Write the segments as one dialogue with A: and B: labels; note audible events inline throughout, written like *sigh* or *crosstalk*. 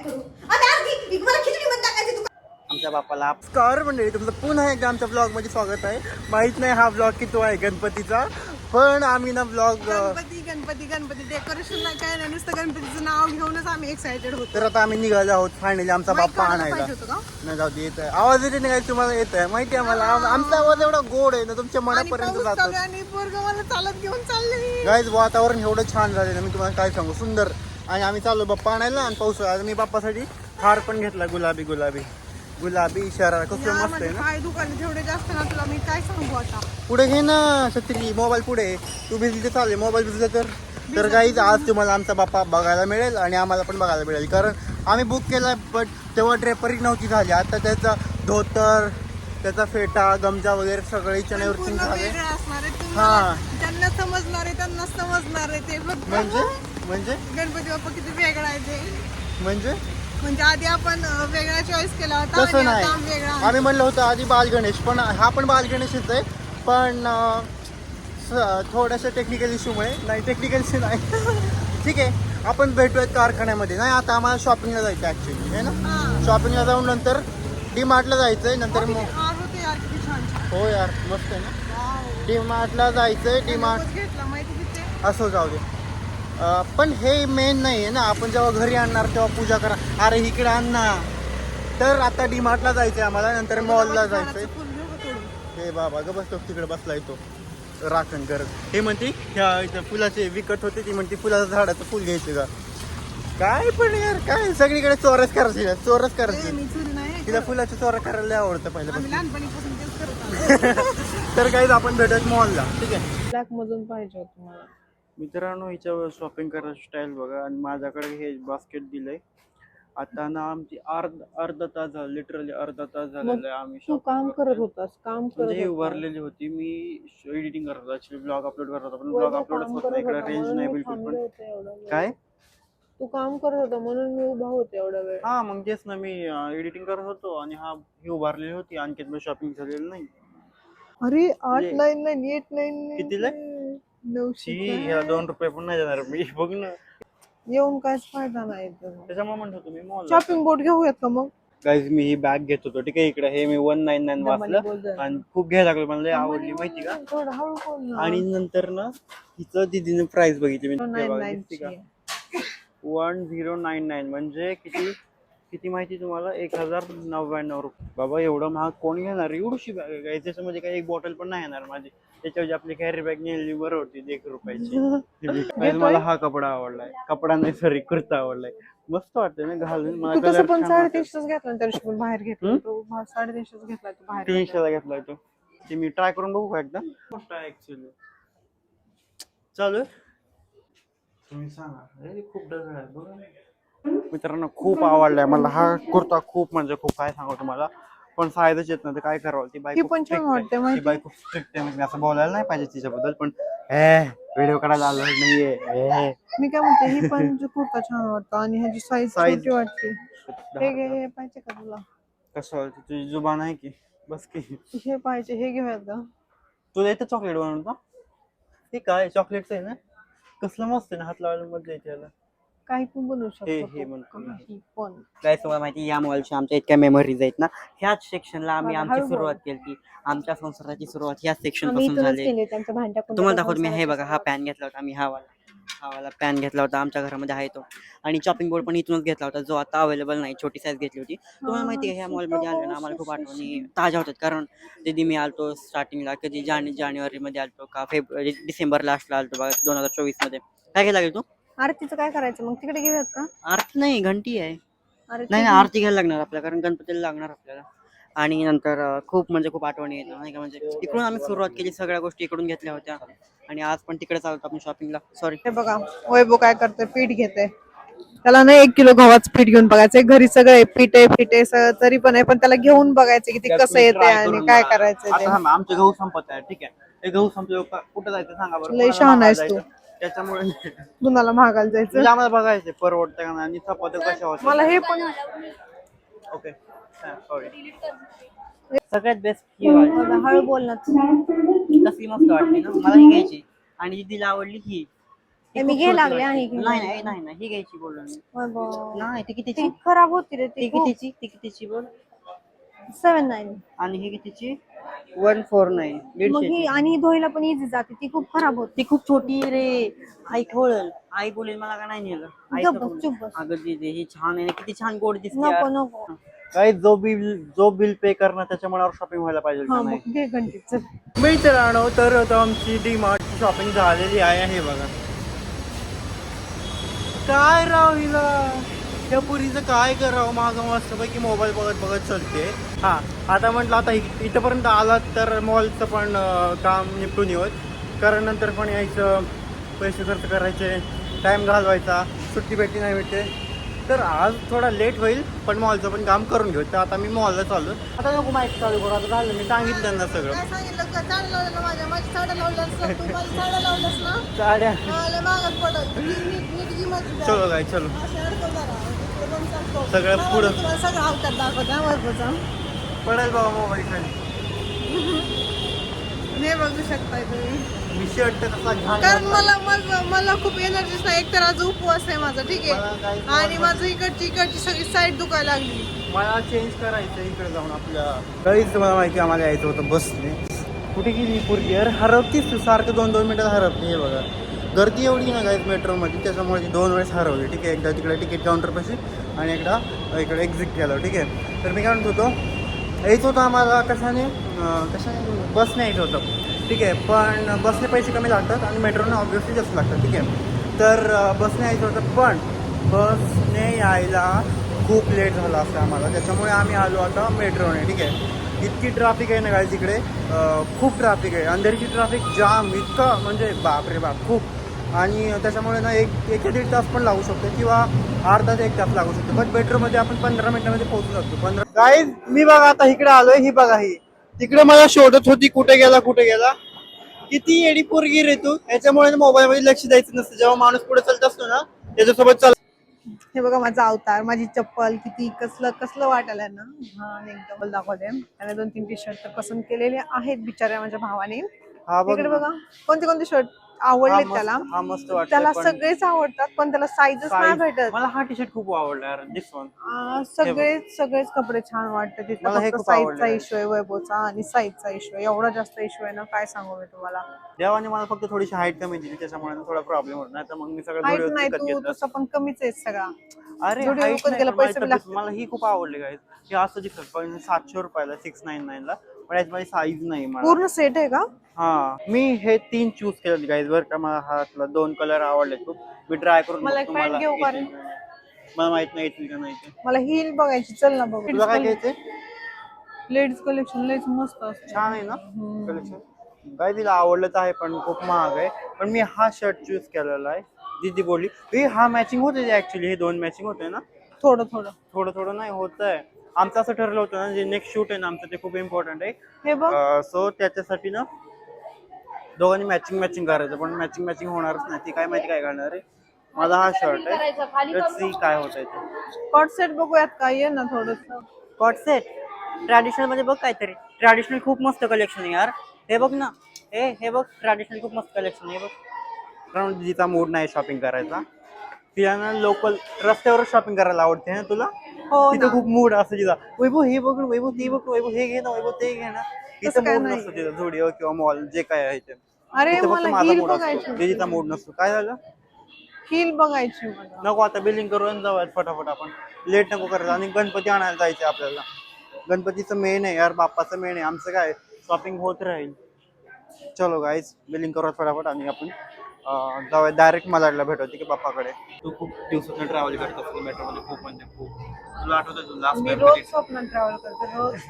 A: करू? आता अर्धी मला खिचडी मध्ये टाकायची तू
B: आमच्या बापाला स्कार मंडळी तुमचं पुन्हा एकदा आमच्या ब्लॉगमध्ये स्वागत आहे. माहीत नाही हा ब्लॉग किती आहे गणपतीचा पण आम्ही ना ब्लॉग
C: गणपती गणपती गणपती डेकोरेशन नाही काय नाही नुसतं गणपतीचं नाव घेऊनच आम्ही एक्साइटेड होतो.
B: तर आता आम्ही निघालो आहोत फायनली आमचा बाप्पा आणायला.
C: पाहिजे होतं का?
B: नाही जाऊ दे येत आहे आवाज येते नाही तुम्हाला येत आहे माहिती आहे मला आम- आमचा आवाज एवढा गोड आहे ना तुमच्या मनापर्यंत जातो
C: आणि पोरग मला चालत घेऊन चालले
B: गाईज वातावरण एवढं छान झालं ना मी तुम्हाला काय सांगू? सुंदर. आणि आम्ही चाललो बाप्पा आणायला आणि पाऊस आज मी बाप्पासाठी हार पण घेतला गुलाबी गुलाबी. गुलाबी शरारा कसं मस्त आहे ना?
C: पाय दुकान तेवढे जास्त ना तुला मी काय सांगू आता?
B: पुढे घे ना छत्री मोबाईल पुढे. तू भिजली तर चालेल मोबाईल भिजला तर तर काहीच आज तुम्हाला आमचा बाप्पा बघायला मिळेल आणि आम्हाला पण बघायला मिळेल. कारण आम्ही बुक केला बट तेव्हा ड्रेपरी नव्हती झाली. आता त्याचा धोतर त्याचा फेटा गमजा वगैरे सगळे चण्यावरती झाले. हा.
C: ज्यांना समजणार आहे त्यांना समजणार आहे. ते
B: म्हणजे? म्हणजे?
C: गणपती बाप्पा किती वेगळा आहे ते.
B: म्हणजे?
C: म्हणजे आधी आपण अं, वेगळा चॉईस केला होता
B: तसं
C: आणि
B: नाही.
C: आता वेगळा
B: आम्ही म्हणलं होतं आधी बाल गणेश पण हा पण बाल गणेशच आहे. पण अं, स- थोड्याशा टेक्निकल इश्यूमुळे नाही टेक्निकल इश्यू नाही. *laughs* ठीक आहे. आपण भेटूयात कारखान्यामध्ये. नाही आता आम्हाला शॉपिंगला जायचं ॲक्च्युली आहे ना?
C: हा.
B: शॉपिंगला जाऊन नंतर डी मार्टला जायचं आहे नंतर मग
C: हार होते यार किती छान छान.
B: हो यार मस्त आहे ना. डी मार्टला जायचं आहे डी मार्ट
C: घेतला माहिती
B: असं जाऊ दे. पण हे मेन नाही आहे ना. आपण जेव्हा घरी आणणार तेव्हा पूजा करा. अरे इकडे आण ना. तर आता डी मार्टला जायचं आहे आम्हाला नंतर मॉलला जायचं आहे
C: झाडाचं फुल घेऊ का थोडं?
B: हे बाबा ग बसतो तिकडे बसलाय तो राखण करत हे म्हणते ह्या इथं फुलाचे विकत होते ती म्हणते फुलाचं झाडाचं फुल घ्यायचं का काय पण यार काय? सगळीकडे चोरस करायची चोरस
C: ए,
B: करायची
C: मी चोरी नाही
B: तिला फुलाची चोरा करायला लय आवडतं पहिलं. *laughs* तर काहीच आपण भेटत मॉलला ठीक आहे?
C: ब्लॅक मधून पाहिजे होतं मला.
B: मित्रांनो हिच्यावर शॉपिंग करायची स्टाईल बघा. आणि माझ्याकडे हे बास्केट दिलंय. आता ना आमची अर्ध अर्धा तास झाला लिटरली अर्धा तास झालेला आहे आम्ही
C: तू
B: shopping
C: काम. करत होतास काम
B: म्हणजे ही
C: करत होतास.
B: उभारलेली होती. मी एडिटिंग करत होतो. ऍक्च्युली ब्लॉग अपलोड करत होतो. पण
C: वैभव
B: ब्लॉग अपलोडच
C: काम
B: होत
C: करत
B: नाही. इकडे
C: होता
B: रेंज
C: म्हणून
B: नाही
C: मी
B: बिलकुल
C: थांबले
B: पण
C: होते एवढा वेळ.
B: काय?
C: तू काम करत होता म्हणून मी उभा होते एवढा वेळ.
B: हा मग तेच ना मी एडिटिंग करत होतो आणि हा ही उभारलेली होती. आणखी शॉपिंग झालेलं नाही.
C: अरे आठ. नाईन नाईन एट नाईन
B: कितीला?
C: नऊशे
B: शी याला दोन रुपये पण नाही देणार मी. *laughs* बघ ना.
C: येऊन काहीच फायदा नाही
B: त्याच्यामुळे म्हणत मॉल
C: शॉपिंग बोर्ड घेऊयात का मग?
B: गाईज मी ही बॅग घेत होतो ठीक आहे? इकडे हे मी वन नाईन नाईन वाचलं. आणि खूप घ्यायला लागलो मला लय आवडली माहिती का?
C: थोडं हळू बोल ना.
B: आणि नंतर ना तिचं दिदीने प्राइस बघितली मी. वन झिरो नाईन नाईन म्हणजे किती? किती माहिती तुम्हाला? एक हजार नव्याण्णव रुपये. बाबा एवढं महाग कोण घेणार? एवढीशी बॅग आहे. त्याच्यामध्ये काही एक बॉटल पण नाही येणार माझी. त्याच्यावरची आपली कॅरी बॅग नेली बरं होती एक रुपयाची. *laughs* Guys, मला हा कपडा आवडलाय. कपडा नाही सॉरी कुर्ता आवडलाय. मस्त वाटतंय ना घालून. मला
C: तसं पण साडेतीनशेच घेतला त्या दिवशी पण बाहेर घेतला तो. साडेतीनशेच घेतला तो बाहेर.
B: तीनशेला घेतलाय तो. ते मी ट्राय करून बघू का एकदा? मोठा आहे ऍक्च्युली चालू? तुम्ही सांगा. अरे, खूप डझन आहे बघा. मित्रांनो खूप आवडलाय मला हा कुर्ता. खूप म्हणजे खूप काय सांगू तुम्हाला? पण फायदाच येत नाही तर काय करावं? ती बाई
C: ही
B: खूप
C: पण छान
B: strict आहे.
C: वाटते माहिती
B: ती बाई खूप स्ट्रिक्ट आहे. म्हणजे असं बोलायला नाही पाहिजे तिच्याबद्दल पण व्हिडिओ काढायला आलो नाहीये. ए.
C: मी काय म्हणते ही पण जो कुर्ता छान वाटतो आणि ह्याची साईज
B: Size.
C: छोटी वाटते. हे घे हे पाहिजे का तुला?
B: कसं वाटतं तुझी जुबान आहे की? बस की.
C: हे पाहिजे हे घेऊयात का
B: तुला येतं चॉकलेट बनवता हे काय? चॉकलेटचं आहे ना? कसलं मस्त आहे ना हात लावायला मजा येते याला.
C: काही पण बनवू
B: हे-
C: शकतो
B: हे
C: तू. काही पण.
D: काय तुम्हाला माहिती या मॉलच्या आमच्या इतक्या मेमरीज आहेत ना ह्याच सेक्शनला आम्ही आमची सुरुवात केली आमच्या संसाराची सुरुवात ह्याच सेक्शन
C: आम्ही
D: पासून
C: इथूनच
D: झाली.
C: केली त्यांच्या भांड्या
D: तुम्हाला दाखवतो मी हे बघा हा पॅन घेतला होता आम्ही हा वाला. हा वाला पॅन घेतला होता आमच्या घरामध्ये आहे तो. आणि चॉपिंग बोर्ड पण इथूनच घेतला होता जो आता अवेलेबल नाही छोटी साईज घेतली होती. तुम्हाला माहिती आहे ह्या मॉलमध्ये आलो ना आम्हाला खूप आठवणी ताज्या होतात कारण कधी मी आलतो स्टार्टिंगला कधी जाने जानेवारीमध्ये आलतो का फेब्रुवारी डिसेंबर लास्टला आलतो बघा दोन हजार चोवीसमध्ये. काय घ्यायला लागेल तू?
C: आरतीचं काय करायचं? मग तिकडे घेऊयात का?
D: आरती नाही घंटी आहे. नाही नाही आरती घ्यायला लागणार आपल्याला कारण गणपतीला लागणार आपल्याला. आणि नंतर अं, खूप म्हणजे खूप आठवणी येतात नाही का? म्हणजे इकडून आम्ही सुरुवात केली सगळ्या गोष्टी इकडून घेतल्या होत्या. आणि आज पण तिकडे चालतो आपण शॉपिंगला सॉरी
C: हे बघा वैभव काय करतोय पीठ घेते त्याला ना एक किलो गव्हाचं पीठ घेऊन बघायचंय घरी सगळं आहे, पीठ आहे पीठ आहे सगळं तरी पण आहे पण त्याला घेऊन बघायचं की ते कसं येते आणि काय करायचं ते.
B: आता थांबा, आमचे गहू संपत आहे ठीक आहे. हे गहू संपले कुठं जायचं सांगा बरं?
C: लय शहाणा
B: मागायला
C: आहेस तू.
B: त्याच्यामुळे म्हणजे
C: कुणाला महागायला जायचं
B: आम्हाला बघायचे परवडतं का नाही आणि चपात्या कशा होत्या
C: मला हे पण
B: ओके सॉरी
D: सगळ्यात बेस्ट ही वाली.
C: बघा, हळू बोल ना
D: कसली मस्त वाटली ना? मला ही घ्यायची. आणि दिदीला आवडली ही.
E: मी
D: खूप
E: घे लागले घे
D: नाही. नाही नाही नाही, ही घ्यायची बोललो मी. नाही ती
E: ती
D: कितीची
E: खराब होती रे
D: ती
E: ती खूप.
D: कितीची? ती कितीची बोल?
E: सेवन नाईन
D: आणि ही कितीची? वन फोर नाईन
E: मग ही
D: दीडशे
E: आणि धुवायला पण इझी जाते. ती खूप खराब होती.
D: ती खूप छोटी रे. आई खोळल. आई बोलेल मला का नाही नेलं? आई
E: गप्प
D: तर
E: बस,
D: बोलेल.
E: चुप बस.
D: अगं दीदी ही छान आहे. ना किती छान गोड दिसते
E: नको
D: यार.
E: नको.
B: काही जो बिल जो बिल पे करणार त्याच्या मनावर शॉपिंग व्हायला पाहिजे
C: हा
B: का नाही?
C: मग घे घंटीच
B: मित्रांनो तर आता आमची डी मार्टची शॉपिंग झालेली आहे हे बघा. काय राव हिला? त्या पुरीचं काय करावं माझं मस्तपैकी मोबाईल बघत बघत चलते हा आता म्हटलं आता इथंपर्यंत आलात तर मॉलचं पण काम निपटून येऊत कारण नंतर पण यायचं पैसे खर्च करायचे टाईम घालवायचा सुट्टी भेटली नाही भेटते तर आज थोडा लेट होईल पण मॉलचं पण काम करून घेऊ तर आता मी मॉलला चाललो आता नको माहिती चालू करू आता झालं मी सांगितलं त्यांना सगळं साड्या
A: द्या.
B: चलो काय चलो सगळं पुढं.
A: तुम्हाला सगळं अवतार दाखवत वरचा
B: पडेल बाबा मोबाईल खाली. *laughs*
C: हे बघू शकताय तुम्ही.
B: मी शर्ट कसा घाण
C: कारण
B: घातला.
C: मला मला मला खूप एनर्जीच नाही एक तर आज उपवास आहे माझा ठीक आहे. आणि माझं इकडची इकडची सगळी साईड दुखायला लागली.
B: मला चेंज करायचं इकडे जाऊन आपल्या काहीच मला माहिती आम्हाला यायचं होतं बसने. कुठे गेली पोरगी? अरे हरवतीस तू सारखं दोन दोन मिनिटात हरवते हे बघा. गर्दी एवढी ना गाईज मेट्रोमध्ये त्याच्यामुळे ती दोन वेळेस हरवली ठीक आहे? एकदा तिकडे तिकीट काउंटरपाशी आणि एकदा इकडे एक्झिट केलं ठीक आहे? तर मी काय म्हणत होतो यायचं होतं आम्हाला कशाने? कशाने? बसने यायचं होतं ठीक आहे? पण बसने पैसे कमी लागतात आणि मेट्रोने ऑब्विसली जास्त लागतात ठीक आहे? तर बसने यायचं होतं पण बसने यायला खूप लेट झाला असतं आम्हाला. त्याच्यामुळे आम्ही आलो आता मेट्रोने ठीक आहे? इतकी ट्रॅफिक आहे ना काय तिकडे खूप ट्रॅफिक आहे. अंधेरीची ट्रॅफिक जाम इतकं म्हणजे बाप रे बाप खूप. आणि त्याच्यामुळे ना एक एक दीड तास पण लागू शकतो किंवा अर्धा ते एक तास लागू शकतो. पण मेट्रोमध्ये आपण पंधरा मिनिटामध्ये पोहोचू शकतो. पंधरा काय मी बघा आता इकडे आलोय ही बघा ही. तिकडे मला शोधत होती कुठे गेला कुठे गेला. किती येडी पोरगी रे तू? याच्यामुळे मोबाईल मध्ये लक्ष द्यायचं नसतं. जेव्हा माणूस पुढे चालत असतो ना त्याच्यासोबत चाल
C: हे बघा माझा अवतार माझी चप्पल किती कसलं कसलं वाटायला ना. हा एकदम दाखवते. त्याने दोन तीन टी शर्ट पसंत केलेले आहेत बिचाऱ्या माझ्या भावाने.
B: हा. बघा
C: कोणते कोणते शर्ट
B: हा
C: आवडलेत
B: मस्त-
C: त्याला.
B: हा मस्त
C: त्याला
B: पण
C: सगळेच आवडतात पण त्याला साईजच नाही
B: size-
C: भेटत
B: मला हा टी शर्ट खूप आवडला यार दिस वन
C: आ, सगळेच सगळेच कपडे छान वाटतात. तिथं
B: मला हे
C: फक्त
B: खूप
C: साईजचा
B: आवडलं.
C: इश्यू आहे. वैभवचा आणि साईजचा इश्यू आहे. एवढा जास्त इश्यू आहे ना काय सांगू मी तुम्हाला.
B: देवाने मला फक्त थोडीशी हाईट कमी दिली त्याच्यामुळे ना थोडा प्रॉब्लेम होत नाही. तर मग मी सगळं
C: हाईट
B: झुडिओत
C: नाही
B: विकत
C: तू
B: घेतलं.
C: तसं पण कमीच आहे सगळा.
B: अरे
C: झुडिओ
B: height
C: विकत
B: नाही,
C: गेला,
B: पण मला
C: पैसे बी
B: तब्येत-
C: लागतात.
B: मला ही खूप आवडली गाईज हे असं दिसत पण सातशे रुपयाला सिक्स नाईन नाईन ला. पण याची माझी साईज नाही मला.
C: पूर्ण सेट आहे का?
B: हा. मी हे तीन चूज केले गाईज बरं का मला हातला दोन कलर आवडले खूप. मी ट्राय करून
C: मला
B: बघतो,
C: एक pant घेऊ का रे?
B: येतील का नाही. मला माहीत नाही येतील का नाही ते.
C: मला हिल बघायची चल ना बघ.
B: तुला काय घ्यायचंय?
C: लेडीज कलेक्शन लयच मस्त असतं.
B: छान आहे ना? कलेक्शन काय तिला आवडलंच आहे पण खूप महाग आहे. पण मी हा शर्ट चूज केलेला आहे. दीदी बोलली ए हा मॅचिंग होते ऍक्च्युली हे दोन मॅचिंग होते ना?
C: थोडं थोडं.
B: थोडं थोडं नाही होत आहे आमचं असं ठरलं होतं ना जे नेक्स्ट शूट आहे ना आमचं ते खूप इम्पॉर्टंट आहे.
C: हे बघ.
B: सो त्याच्यासाठी ना दोघांनी मॅचिंग मॅचिंग करायचं पण मॅचिंग मॅचिंग होणारच नाही. ती काय माहिती काय करणार आहे? माझा हा शर्ट आहे. Let's see काय होत आहे ते.
C: कॉट सेट बघूयात का ये ना थोडस.
D: कॉट सेट ट्रॅडिशनलमध्ये बघ काहीतरी. ट्रॅडिशनल खूप मस्त कलेक्शन आहे यार. हे बघ ना. हे हे बघ. ट्रॅडिशनल खूप मस्त कलेक्शन आहे हे बघ.
B: कारण जिचा मूड नाही शॉपिंग करायचा. तिला ना लोकल रस्त्यावर शॉपिंग करायला आवडते ना तुला?
C: हो
B: तिथं
C: ना
B: खूप मूड असतो तिचा वैभव हे बघ ना, वैभव ते बघ ना, वैभव हे घे ना वैभव ते घे ना.
C: तसं
B: तिथं
C: काय
B: मूड
C: नाही.
B: नसतो तिचा झोडिओ किंवा मॉल जे काय आहे ते.
C: अरे
B: तिथं फक्त
C: मला
B: माझा मूड असतो. तिचा मूड नसतो. काय झालं?
C: हिल बघायची मला.
B: नको आता बिलिंग करून जाऊयात फटाफट आपण. लेट नको करायचं आणि गणपती आणायला जायचे आपल्याला. गणपतीचं मेन आहे यार बाप्पाचं मेन आहे. आमचं काय? शॉपिंग होत राहील. चलो गाईज बिलिंग करूयात फटाफट आणि आपण. अं, जाऊया. डायरेक्ट मलाडला भेटू की बाप्पाकडे. तू खूप दिवसातून ट्रॅव्हल करत असतो मेट्रोमध्ये खूप म्हणजे खूप. तुला आठवतं तू लास्ट
C: मी रोज स्वप्नात ट्रॅव्हल करते रोज.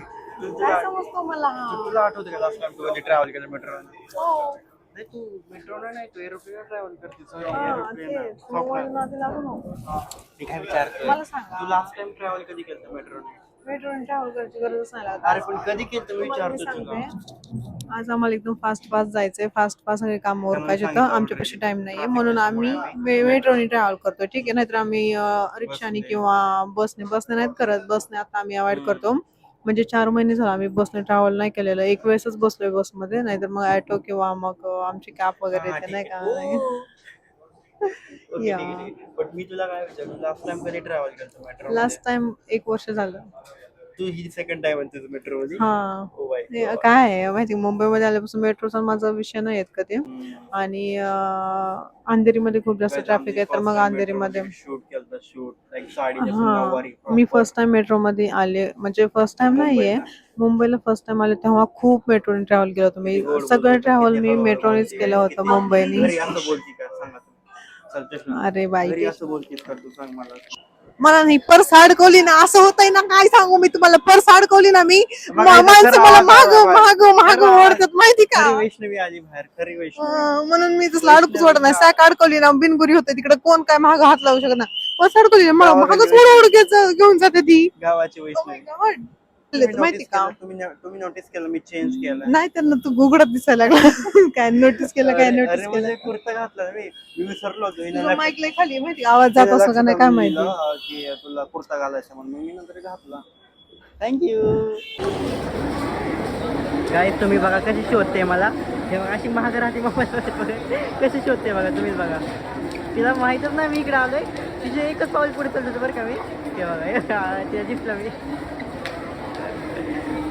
C: *laughs* काय समजतो मला
B: तुला आठवतं का लास्ट टाइम तू कधी ट्रॅव्हल केलं मेट्रोने
C: हो.
B: नाही तू मेट्रोने नाही तू एरोप्लेन ट्रॅव्हल करते
C: हा,
B: एरोप्लेन
C: तेच. मोबाईल नादी लागू नको.
B: मी काय विचारतोय.
C: मला सांगा.
B: तू लास्ट टाइम ट्रॅव्हल कधी केलं मेट्रोने
C: मेट्रोने ट्रॅव्हल करायची गरजच नाही लागत.
B: अरे पण कधी केलं मी
C: तुम्हाला मी
B: विचारतो तुला
C: सांगते आज आम्हाला एकदम फास्ट फास्ट जायचंय. फास्ट फास्ट सगळे काम
B: त्यांना
C: ओरकायचे होतं.
B: सांगितलं
C: आमच्यापाशी
B: already.
C: टाइम नाहीये. म्हणून आम्ही मेट्रोने ट्रॅव्हल करतो ठीक आहे. नाहीतर आम्ही अं, रिक्षाने
B: बसने.
C: किंवा बसने बसने नाहीत करत. बसने आता आम्ही अवॉइड करतो. म्हणजे चार महिने झाले आम्ही बसने ट्रॅव्हल नाही केलेलं. एक वेळेसच बसलोय बसमध्ये नाहीतर मग ऑटो किंवा मग अं, आमची कॅब वगैरे
B: हा,
C: येते
B: ठीक
C: नाही
B: आहे.
C: का? *laughs*
B: पण मी तुला काय विचारलं लास्ट टाइम कधी ट्रॅव्हल करतो मेट्रो
C: लास्ट टाइम एक वर्ष झालं.
B: तू ही सेकंड टाइम मेट्रो मध्ये
C: हा.
B: ओ बाय
C: ते काय आहे माहिती मुंबईमध्ये आल्यापासून मेट्रोचा माझा विषय नाही येत कधी आणि अं, अंधेरीमध्ये खूप जास्त ट्रॅफिक आहे तर मग अंधेरीमध्ये
B: शूट केलं शूट लाईक साडी
C: हा. मी फर्स्ट टाइम मेट्रो मध्ये आले म्हणजे फर्स्ट टाइम नाहीये मुंबईला? फर्स्ट टाइम आले तेव्हा खूप मेट्रोने ट्रॅव्हल केलं होतं. मी सगळं ट्रॅव्हल मी मेट्रोनेच केलं होतं मुंबईने
B: बोलती का? सांग.
C: अरे बाई
B: असं बोलतीस का तू सांग मला.
C: मला नाही पर्स अडकवली ना असं होतंय ना काय सांगू मी तुम्हाला? पर्स अडकवली ना मी.
B: बघा,
C: मा-
B: इथं
C: माणसं
B: खरं
C: मला
B: आवाज
C: माग. माग माग
B: खरं आवाज.
C: ओढतात माहिती का?
B: खरी वैष्णवी आली बाहेर खरी वैष्णवी.
C: अं, म्हणून मी तसलं अडकूच वाटत नाही. सॅक अडकवली ना बिनगुरी होते. तिकडे कोण काय महाग हात लावू शकत नाही. पर्स अडकवली मा-
B: गावाकडे
C: महागच ओढ ओढ घेऊन जाते ती.
B: गावाची
C: Oh my
B: वैष्णवी.
C: God.
B: तुम्ही
C: माहिती का?
B: तुम्ही नोटीस केलं मी चेंज केलं
C: नाही त्यांना तू गुगडत दिसायला लागला. *laughs* काय नोटीस केलं काय नोटीस
B: अरे
C: केलं?
B: म्हणजे कुर्ता घातला मी. मी विसरलो होतो हिने लक्ष-
C: खाली माहिती का? आवाज जात
B: हिने
C: असतो
B: लक्ष
C: का नाही काय
B: करून
C: माहिती?
B: दिलं, अं, की तुला कुर्ता घालायचा म्हणून. मग मी नंतर घातला. थँक्यू
D: काय तुम्ही बघा कशी शोधते मला. हे बघा अशी महाग राहते मोबाईल कशी शोधते बघा तुम्हीच बघा. तिला माहीतच नाही मी इकडे आलोय. तिचे एकच पाऊल पुढे चालत होतं बरं का मी. ते बघा, तिला दिसलं मी.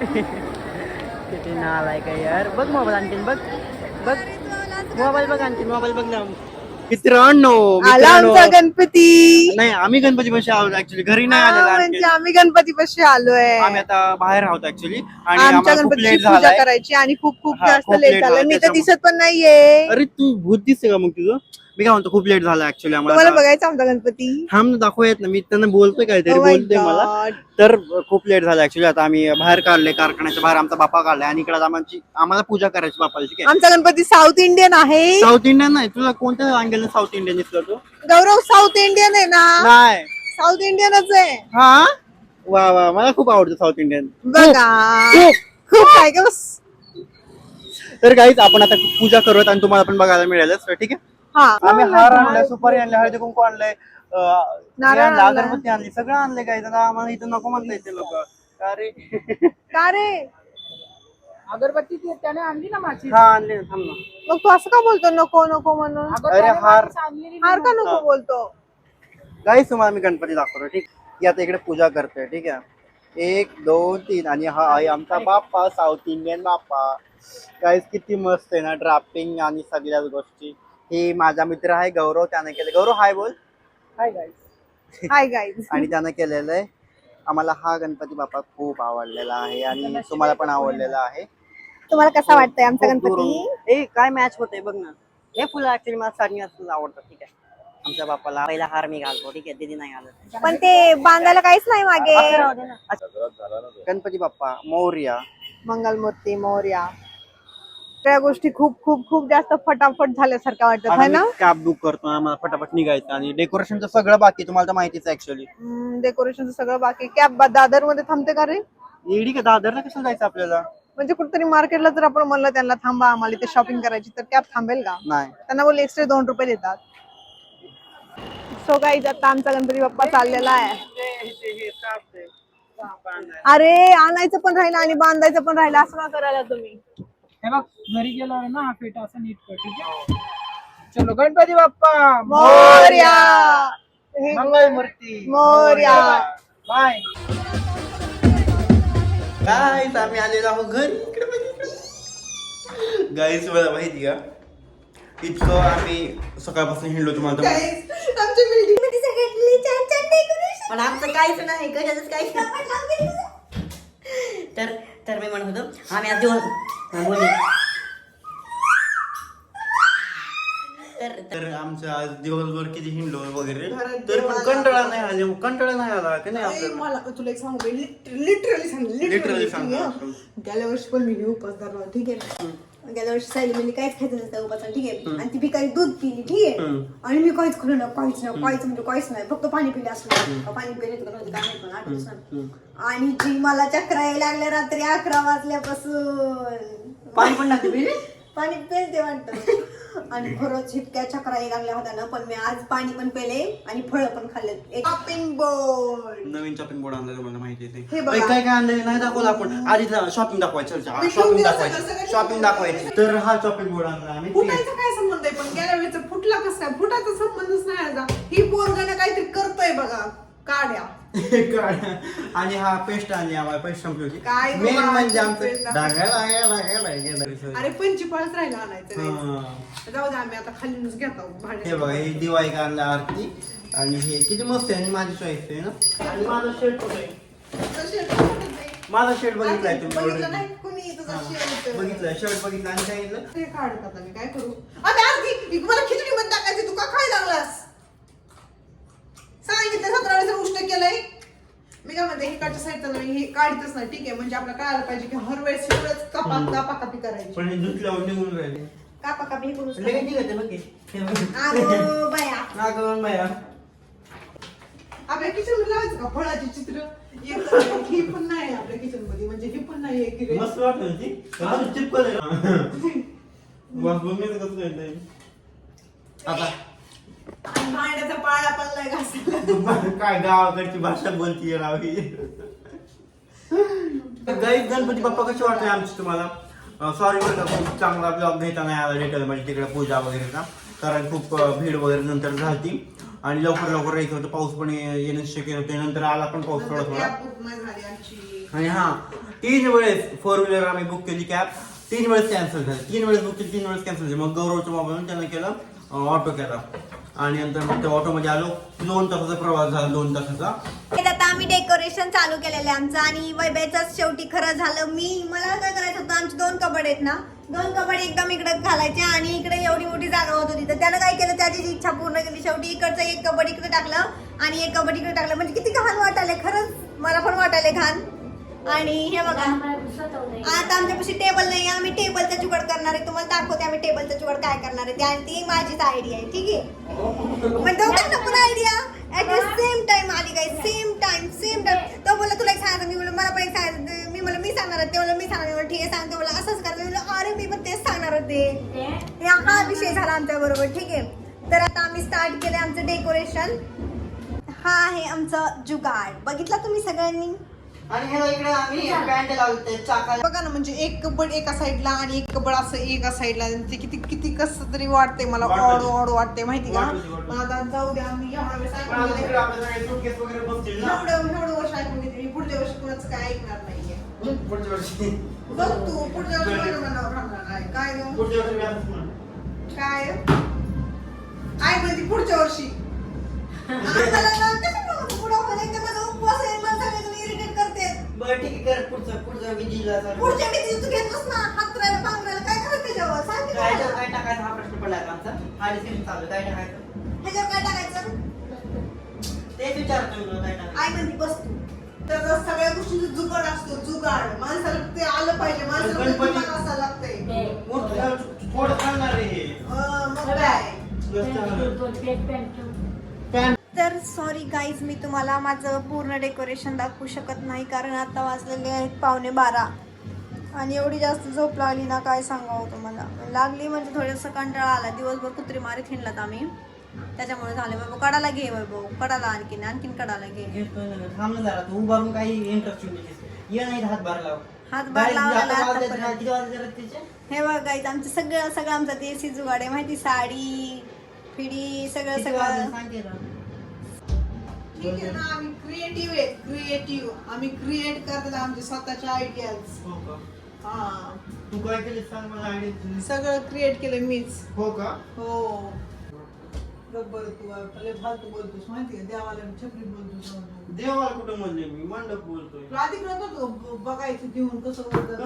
D: किती नालाय काय यार? बघ मोबाईल आणखीन बघ. बघ. मोबाईल बघ आणखीन मोबाईल बघ ना
B: मित्रांनो
C: आला
B: मित्रांनो.
C: आमचा गणपती.
B: नाही आम्ही गणपती पाशी आहोत ऍक्च्युली घरी नाही
C: हा,
B: आलेलो
C: म्हणजे. आम्ही गणपती पाशी आलोय.
B: आम्ही आता बाहेर आहोत ऍक्च्युली आणि
C: आमच्या
B: आम्हाला खूप
C: गणपतीची
B: लेट
C: पूजा
B: झालाय.
C: करायची आणि खूप खूप
B: हा,
C: जास्त
B: खूप
C: लेट झालं मी तर
B: त्याच्यामुळे.
C: दिसत पण नाहीये.
B: अरे तू भूत दिसते का मग तुझं? मी काय म्हणतो खूप लेट झाला ऍक्च्युली
C: तुम्हाला
B: आम्हाला
C: बघायचं आमचा गणपती?
B: हा ना दाखवू येत ना. मी त्यांना बोलतोय काहीतरी
C: Oh my
B: मला.
C: God.
B: तर खूप लेट झाला ऍक्च्युली आता आम्ही बाहेर काढले कारखान्याच्या बाहेर आमचा बापा काढलाय आणि इकडे आम्हाला आम्हाला पूजा करायची बापाची ठीक आहे?
C: आमचा गणपती साऊथ इंडियन आहे.
B: साऊथ इंडियन नाही. तुला कोणत्या अँगल साऊथ इंडियन दिसलं तू?
C: गौरव साऊथ इंडियन आहे ना?
B: नाही.
C: साऊथ इंडियनच आहे.
B: हा? वा वा. मला खूप आवडतं साऊथ इंडियन
C: बघा. खूप काय का बस.
B: तर काहीच आपण आता पूजा करूयात आणि तुम्हाला पण बघायला मिळेलच ठीक आहे?
C: हा.
B: आम्ही हार आणलाय सुपारी आणले हळदी कुंकू आणलंय अं,
C: नारळ
B: आणलं,
C: आणलाय.
B: अगरबत्ती आणली सगळं आणलंय काही. तर आम्हाला इथं नको म्हणता येते लोक. अरे
C: का रे?
A: अगरबत्ती ती त्याने आणली ना माझी?
B: हा आणले ना, थांब ना.
C: मग तू असं का बोलतो नको नको म्हणून?
B: अरे हार.
A: आणलेली
C: हार का नको बोलतो?
B: गाईस तुम्हाला मी गणपती दाखवतो ठीक? ही आता इकडे पूजा करतोय ठीक आहे? एक दोन तीन. आणि हा आहे आमचा बाप्पा साऊथ इंडियन बाप्पा. गाईस किती मस्त आहे ना ड्राफ्टिंग आणि सगळ्याच गोष्टी. ही माझा मित्र आहे गौरव त्याने केले. गौरव हाय बोल.
A: हाय गाईस
C: हाय गाईज
B: आणि त्यानं केलेलं आहे. आम्हाला हा गणपती बाप्पा खूप आवडलेला आहे आणि तुम्हाला पण आवडलेला आहे.
E: तुम्हाला कसा वाटतंय आमचा गणपती?
D: ए काय मॅच होते बघ ना. हे फुलं ऍक्च्युली मला साडी असलं आवडतात. ठीक आहे. आमच्या बापाला पहिला हार मी घालतो. ठीक आहे. दीदी नाही घालत.
E: पण ते बांधायला काहीच नाही मागे.
D: असं. असं-
B: गणपती बाप्पा मोर्या.
C: मंगलमूर्ती मोर्या. त्या गोष्टी खूप खूप खूप जास्त फटाफट झाल्यासारख्या वाटतात है ना?
B: कॅब बुक करतो आम्हाला फटाफट निघायचं आणि डेकोरेशनचं सगळं बाकी तुम्हाला तर माहितीच आहे ऍक्च्युली
C: डेकोरेशनचं सगळं बाकी कॅब दादरमध्ये थांबते का रे?
B: येडी का दादरला कसं जायचं आपल्याला?
C: म्हणजे कुठेतरी मार्केटला जर आपण म्हणलं त्यांना थांबा आम्हाला इथे शॉपिंग करायची तर कॅब थांबेल का?
B: नाही.
C: त्यांना बोल एक्स्ट्रा दोन रुपये देतात. सो काही आता आमचा गणपती बाप्पा चाललेला आहे. अरे आणायचं पण राहिलं आणि बांधायचं पण राहिलं असं करायला तुम्ही?
A: हे बघ घरी गेल्यावर ना हा फेटा असं नीट कर ठीक आहे? चलो गणपती बाप्पा!
C: मोर्या! हे
B: मंगलमूर्ती!
C: मोर्या!
A: बाय!
B: गाईस आम्ही आलेलो आहोत घरी. गाईस मला माहिती का? इतकं आम्ही सकाळपासून हिंडलो तुम्हाला
C: आमच्या बिल्डिंगमध्ये सगळ्यांनी छान छान डेकोरेशन
D: पण आमचं काहीच नाही कशाच काहीच नाही. तर तर मी म्हणत होतो आम्ही आज दिवस हा. तर
B: तर आमचं आज दिवसभर किती हिंडलो वगैरे. तरी पण कंटाळा नाही आले कंटाळा नाही आला की नाही आपल्याला?
C: मला तुला एक सांगू लिटरली सांग
B: Literally सांग, हा.
C: गेल्या वर्षी पण मी उपास धरला ठीक आहे?
E: गेल्या वर्षी सायली म्हणजे काहीच खायचं नसतं उपासाला ठीक. आहे आणि ती भिकारी दूध पिली ठीक. आहे आणि मी काहीच खाल्लं नाही काहीच नाही काहीच म्हणजे काहीच नाही. फक्त पाणी पिले असलं. पाणी पिले. आणि जी मला चक्रा यायला लागल्या रात्री अकरा वाजल्यापासून.
D: पाणी पण लागते पिले?
E: पाणी पेलते वाटतं आणि खरंच इतक्या चक्रा लागल्या होत्या ना पण मी आज पाणी पण पेले आणि फळं पण खाल्ले. एक
C: शॉपिंग बोर्ड
B: नवीन शॉपिंग बोर्ड आणलं तुम्हाला माहिती आहे
C: हे
B: ते
C: बघा.
B: अरे काय काय आणलं नाही दाखवलं आपण. आधी शॉपिंग दाखवायचं
C: मी
B: शॉपिंग
C: ठेवून
B: दाखवायची.
C: दिलं सगळं
B: शॉपिंग दाखवायची. तर हा शॉपिंग बोर्ड आणला आम्ही.
C: कुठायचा काय संबंध आहे? पण गेल्या वेळेचा फुटला कसं? काय फुटाचा संबंधच नाही आता ही पोरगाने काहीतरी करतोय बघा. काड्या.
B: काढ. आणि हा पेस्ट आणली आम्हाला पेस्ट संपली होती
C: काय
B: मेन
C: बाबा,
B: म्हणजे आमचं
C: दाखव.
B: डागा.
C: अरे पंचीपाळच राहिला आणायचं नाही.
B: हा.
C: जाऊ दे आम्ही आता खालीच घेतो
B: हे बघा हे दिवाळी कांदा आरती आणि हे किती मस्त आहे आणि माझी चॉईस आहे ना आणि माझा शर्ट कुठे आहे? माझा शर्ट बघितलाय तुम्ही
C: बघितलं
B: already.
C: नाही कुणी तुझा
B: हा.
C: shirt.
B: बघितलं शर्ट बघितलं आणि सांगितलं
C: ते काढत आता मी काय करू अरे आरती मला खिचडी मध्ये टाकायची तू का खाय लागलास सांगितलं सतरा वेळेस उष्ट केलंय. मी काय म्हणते इकडच्या साईडचं नाही हे काढतच नाही ठीक आहे. म्हणजे आपल्याला कळायला पाहिजे की हर वेळेस एवढंच कपा कापा कापी करायची.
B: पण हे निघून राहिले.
E: कापा कापी करू
B: लगेच निघते बघ हे. हे बघ.
E: अगो बाया.
B: अगं बाया.
C: आपल्या किचनमध्ये लावायचं का? फळाचे चित्र? एक तर ही पण नाही आपल्या किचनमध्ये. म्हणजे ही पण नाही आहे की रे.
B: मस्त वाटत होती. अजून चिपकल *laughs* बस बघण्याचं कसं येतंय आता
C: भांड्याचा पाळा नाही घासायला
B: काय गावाकडची भाषा बोलतीये राव ही? गाई गणपती बाप्पा कसे वाटले आमचे तुम्हाला? सॉरी बरं का खूप चांगला ब्लॉग घेता नाही आला डिटेल म्हणजे तिकडे पूजा वगैरेचा कारण खूप भीड वगैरे नंतर झाली आणि लवकर लवकर यायचं होतं पाऊस पण येणं शक्य होते नंतर आला पण पाऊस थोडा थोडा. आणि हा तीन वेळेस फोर व्हीलर आम्ही बुक केली कॅब तीन वेळेस कॅन्सल झाली. तीन वेळेस बुक केली तीन वेळेस कॅन्सल झाली. मग गौरवच्या मोबाईलून त्यानं केलं ऑटो केला. आणि नंतर मग त्या ऑटोमध्ये आलो. दोन तासाचा प्रवास झाला दोन तासाचा.
E: हे आता आम्ही डेकोरेशन चालू केलेलं आहे आमचं. आणि वैभ्याच शेवटी खरं झालं मी मला काय करायचं होतं आमचे दोन कबड आहेत ना दोन कबड एकदम इकडे घालायचे आणि इकडे एवढी मोठी जागा होत होती. तर त्यानं काय केलं त्याची जी इच्छा पूर्ण केली. शेवटी इकडचं एक कबड इकडे टाकलं आणि एक कबड इकडे टाकलं. म्हणजे किती घाण वाटायला खरंच मला पण वाटायला घाण. आणि हे बघा. आता आमच्यापाशी टेबल नाही आम्ही टेबलचा जुगाड करणार आहे. तुम्हाला दाखवते आम्ही टेबलचा जुगाड काय करणार आहे. ते आणि ती माझीच आयडिया आहे. ठीक आहे? मग दोघांना पण idea at the same time आली काय सेम टाइम सेम टाइम तो बोला तुला एक सांगायचं मी बोला मला पण एक सांगायचं मी मला मी सांगणार आहे. ते बोला मी सांगणार मी ठीक आहे सांगते. बोला असंच करते मी अरे मी पण तेच सांगणार होते. या हा विषय झाला आमच्या बरोबर. ठीक आहे? तर आता आम्ही स्टार्ट केलं आमचं डेकोरेशन हा आहे आमचं जुगाड. बघितला तुम्ही सगळ्यांनी?
D: आणि ह्याला इकडे आम्ही पॅन्ट लावते चाकाला
C: बघा ना म्हणजे एक कबड एका साईडला आणि एक कबड असं एका साईडला ते किती किती कसं तरी वाटते मला. ऑड ऑड वाटते माहिती का. मग आता जाऊ द्या आम्ही एवढा वेळ
B: पण
C: सांगितलं.
B: आता तिकडे आपल्या सगळे suitcase वगैरे बसतील ना
C: एवढं एवढं वर्ष ऐकून मी पुढल्या वर्षी कुणाचं काय ऐकणार नाहीये
B: पुढच्या वर्षी
C: बघ तू पुढच्या वर्षी माझ्या मनावर राहणार नाही काय गं?
B: पुढच्या वर्षी मी असंच म्हणेन.
C: काय आई म्हणते पुढच्या वर्षी *laughs*
E: आम्हाला ना कसं बघू पुढं होतं, एकदा माझा उपवास आहे,
D: बरं ठीक आहे कर पुढचं पुढचं मी जिल्हा चालू.
E: पुढच्या वेळी तू घेतलंस ना. हातरायला पांघरायला काय करायचं त्याच्यावर सांग
D: काय
E: मला.
D: काय टाकायचं हा प्रश्न पडला का आमचा? हा डिसिजन चालू आहे. काय टाकायचं?
E: ह्याच्यावर काय टाकायचं?
D: तेच विचारतो मी तुला काय टाकायचं?
E: आई म्हणते बस तू.
C: त्याचा सगळ्या गोष्टीचा जुगाड असतो जुगाड. माणसाला ते आलं पाहिजे माणसाला
B: गणपती-
C: असावं लागतंय.
B: मोठं थोडं चालणार आहे हे.
C: अं, मग काय?
E: तर सॉरी गाईज मी तुम्हाला माझं पूर्ण डेकोरेशन दाखवू शकत नाही कारण आता वाजलेले आहेत पावणे बारा. आणि एवढी जास्त झोप लागली ना काय सांगावं तुम्हाला? लागली म्हणजे थोडंसं कंटाळा आला. दिवसभर कुत्री मारीत हिंडलात आम्ही. त्याच्यामुळे झाले वैभव कडाला घे वैभव कडाला आणखीन आणखीन कडाला घे.
D: उभारून काही इंटरेस्ट ये नाही हातभार लाव.
E: हे बघ गाईज आमचं सगळं सगळं आमचं देसी जुगाड आहे माहिती साडी फिडी सगळं सगळं.
C: ठीक आहे ना आम्ही क्रिएटिव्ह आहे क्रिएटिव्ह आम्ही क्रिएट करतात आमचे स्वतःचे आयडियाज
B: हो का?
C: हा.
B: तू काय केली सांग मला आयडिया
C: सगळं क्रिएट केलं मीच.
B: हो का?
C: हो. बरोबर तू आपले फालतू बोलतोस माहिती आहे देवाला मी छपरी बोलतोस
B: देवाला कुठं म्हणले मी? मंडप बोलतोय.
C: आधी होतं बघायचं घेऊन कसं बोलतात.